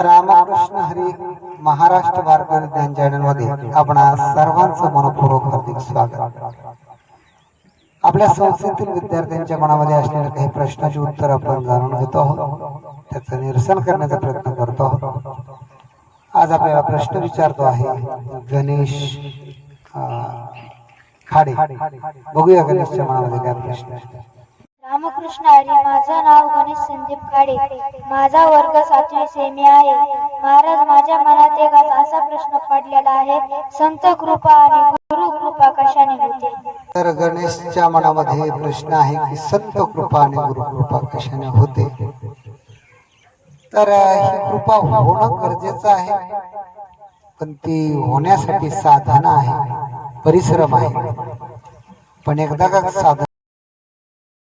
रामकृष्ण हरी महाराष्ट्र वारकरी ज्ञान चॅनलमध्ये आपणा सर्वांचं मनपूर्वक हार्दिक स्वागत. आपल्या संस्थेतील विद्यार्थ्यांच्या मनामध्ये असलेल्या काही प्रश्नाची उत्तर आपण जाणून घेतो आहोत. त्याचं निरसन करण्याचा प्रयत्न करतो आहोत. आज आपल्याला प्रश्न विचारतो आहे गणेश खाडे. बघूया गणेशच्या मनामध्ये काय प्रश्न रामकृष्ण हरी माझं नाव गणेश संदीप काळे. माझा वर्ग सातवी सेमी आहे. महाराज माझ्या मनात एक असा प्रश्न पडलेला आहे. संत कृपा आणि गुरु कृपा कशाने होते? तर गणेशच्या मनामध्ये प्रश्न आहे की संत कृपा आणि गुरु कृपा कशाने होते? तर ही कृपा होणं गरजेचं आहे. पण ती होण्यासाठी साधन आहे परिश्रम आहे. पण एकदा का साधन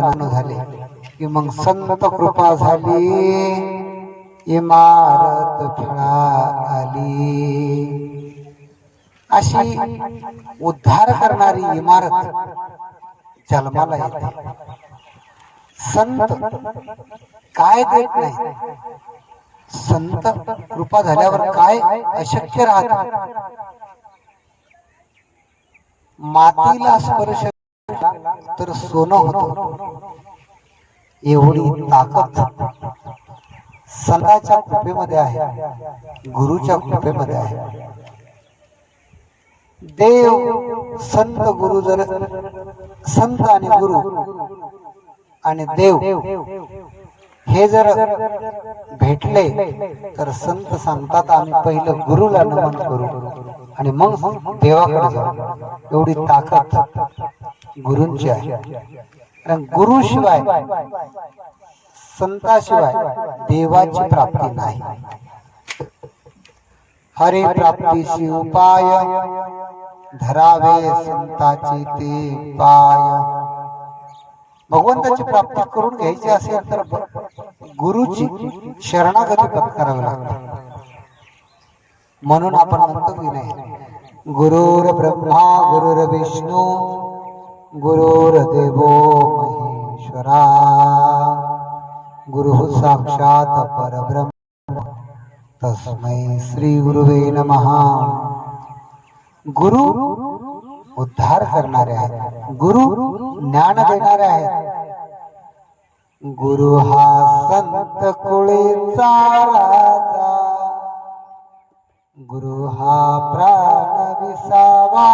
पूर्ण झाले. की मग संत कृपा झाली. इमारत फळा आली. अशी उद्धार करणारी इमारत जन्माला येते. संत काय देत नाही. संत कृपा झाल्यावर काय अशक्य राहत. मातीला स्पर्श तर सोनं होत. एवढी ताकद संताच्या कृपेमध्ये आहे गुरुच्या कृपेमध्ये आहे. देव संत गुरु जर संत आणि गुरु आणि देव हे जर भेटले तर संत सांगतात आम्ही पहिलं गुरुला नमन करू आणि मग देवाकडे जाऊ. एवढी ताकद गुरूंची आहे. कारण गुरुशिवाय संताशिवाय देवाची प्राप्ती नाही. हरे प्राप्तीशी उपाय धरावे संताची ते पाय. भगवंताची प्राप्ती करून घ्यायची असेल तर गुरुची शरणागती पत्करावी लागते. म्हणून आपण म्हणतो की नाही गुरुर ब्रह्मा गुरुर विष्णू गुरुर्देवो महेश्वरा। गुरु साक्षात परब्रह्म। तस्मै श्री गुरुवे नमहा गुरु उद्धार करणारे आहेत। गुरु ज्ञान देणारे आहेत। गुरु हा संत कुळीचा राजा। गुरु हा प्राण विसावा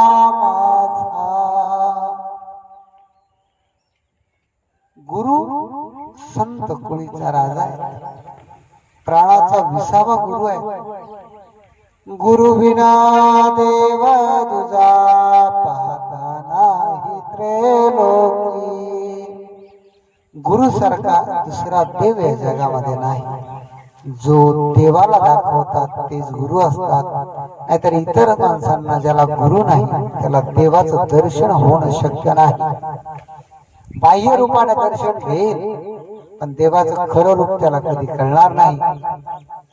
संत राजा आहे. प्राणाचा विसावा गुरु आहे. गुरु विना देव तुझा पाहता नाही त्रेलोकी गुरु सारखा दुसरा देव या जगामध्ये नाही. जो देवाला दाखवतात तेच गुरु असतात. नाहीतर इतर माणसांना ज्याला गुरु नाही त्याला देवाचं दर्शन होणं शक्य नाही. बाह्य रूपाने दर्शन घेईल पण देवाचं खरं रूप त्याला कधी कळणार नाही.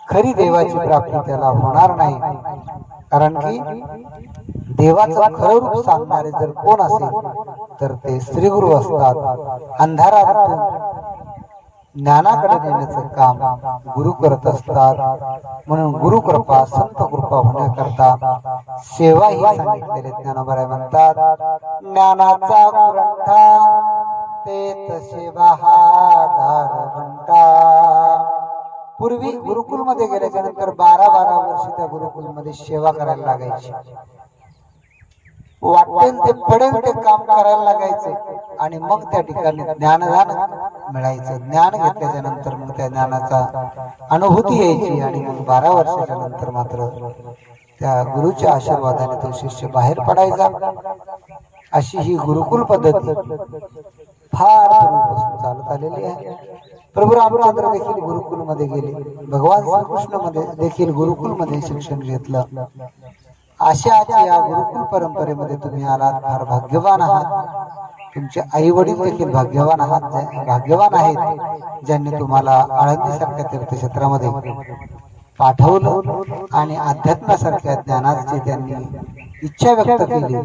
खरी देवाची प्राप्ती त्याला होणार नाही. कारण की देवाचं खरं रूप सांगणारे जर कोण असेल तर ते श्रीगुरु असतात. अंधारातून ज्ञानाकडे नेण्याचं काम गुरु करत असतात. म्हणून गुरु कृपा संत कृपा होण्याकरता सेवा ही सांगितलेले ज्ञानोबराय म्हणतात ज्ञानाचा कुरंठा तेत सेवा हा दार पूर्वी गुरुकुलमध्ये गेल्याच्यानंतर बारा बारा वर्ष त्या गुरुकुलमध्ये सेवा करायला लागायची. वाटेल ते पडेल ते काम करायला लागायचे आणि मग त्या ठिकाणी ज्ञानदान मिळायचं. ज्ञान घेतल्याच्या नंतर मग त्या ज्ञानाचा अनुभूती यायची आणि मग बारा वर्षाच्या नंतर मात्र त्या गुरुच्या आशीर्वादाने तो शिष्य बाहेर पडायचा. अशी ही गुरुकुल पद्धती. फार पूर्वीपासून चालत आलेली आहे. प्रभू रामचंद्र देखील गुरुकुलमध्ये गेले. भगवान श्रीकृष्णमध्ये देखील गुरुकुलमध्ये शिक्षण घेतलं. अशाच या गुरुकुल परंपरेमध्ये तुम्ही आलात. फार भाग्यवान आहात. तुमचे आई वडील देखील भाग्यवान आहात. भाग्यवान आहेत ज्यांनी तुम्हाला आळंदीसारख्या तीर्थक्षेत्रामध्ये पाठवलं आणि अध्यात्मासारख्या ज्ञानाचे त्यांनी इच्छा व्यक्त केली.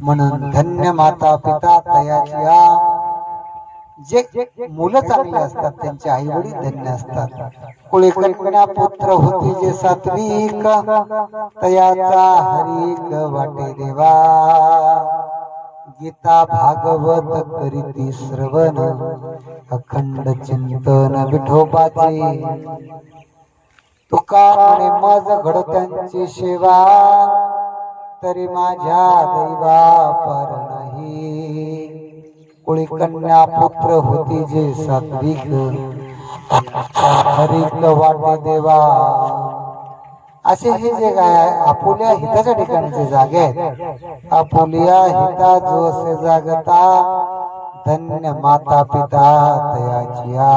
म्हणून धन्य माता पिता तयाची जे मुलं चांगली असतात त्यांचे आई वडील धन्य असतात. कुळी कन्या पुत्र होती जे सात्विक तयाचा हरिक वाटे देवा. गीता भागवत करीती श्रवण. अखंड चिंतन विठोबाचे. तुका म्हणे मज घडत्यांची सेवा. तरी माझ्या दैवा पर नाही. कुळी कन्या पुत्र होती जे सात्विक. हरिक वाटवा देवा. असे हे जे काय आपुल्या हिताच्या ठिकाणचे जागे आहेत आपुल्या हिता जो असे जागता धन्य माता पिता तयाचिया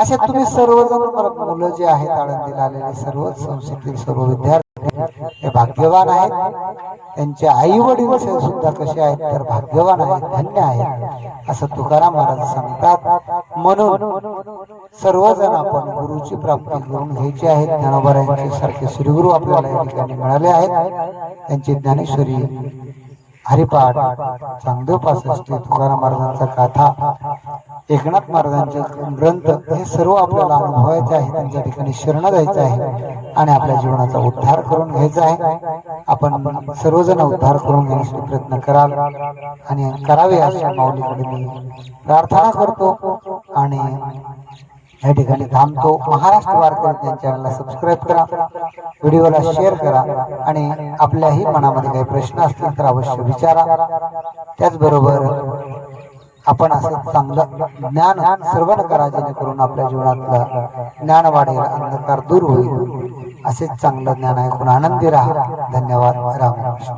असे तुम्ही सर्वजण मुलं जे आहेत आळंदीला आलेले सर्व संस्थेतील सर्व विद्यार्थी भाग्यवान आहेत. त्यांचे आई वडील सुद्धा कसे आहेत तर भाग्यवान आहेत धन्य आहेत असं तुकाराम महाराज सांगतात. म्हणून सर्वजण आपण गुरुची प्राप्ती करून घ्यायची आहे. ज्ञानोबरायांचे सारखे श्रीगुरु आपल्याला या ठिकाणी मिळाले आहेत. त्यांची ज्ञानेश्वरी हरिपाठ चांगदेव पासष्टी तुकाराम महाराजांचा गाथा. एकनाथ महाराजांचे ग्रंथ हे सर्व आपल्याला अनुभवायचे आहे. त्यांच्या ठिकाणी शरण जायचं आहे. आणि आपल्या जीवनाचा उद्धार करून घ्यायचा आहे. आपण सर्वजण उद्धार करून घेण्यासाठी प्रयत्न कराल. आणि करावे अशा माऊलीकडे मी प्रार्थना करतो. आणि या ठिकाणी थांबतो. महाराष्ट्र वारकरी चॅनलला सबस्क्राईब करा. व्हिडिओला शेअर करा. आणि आपल्याही मनामध्ये काही प्रश्न असतील तर अवश्य विचारा. त्याचबरोबर आपण असं चांगलं ज्ञान सर्व करा जेणेकरून आपल्या जीवनातलं ज्ञान वाढेल अंधकार दूर होईल. असेच चांगलं ज्ञान ऐकून आनंदी राहा. धन्यवाद. रामकृष्ण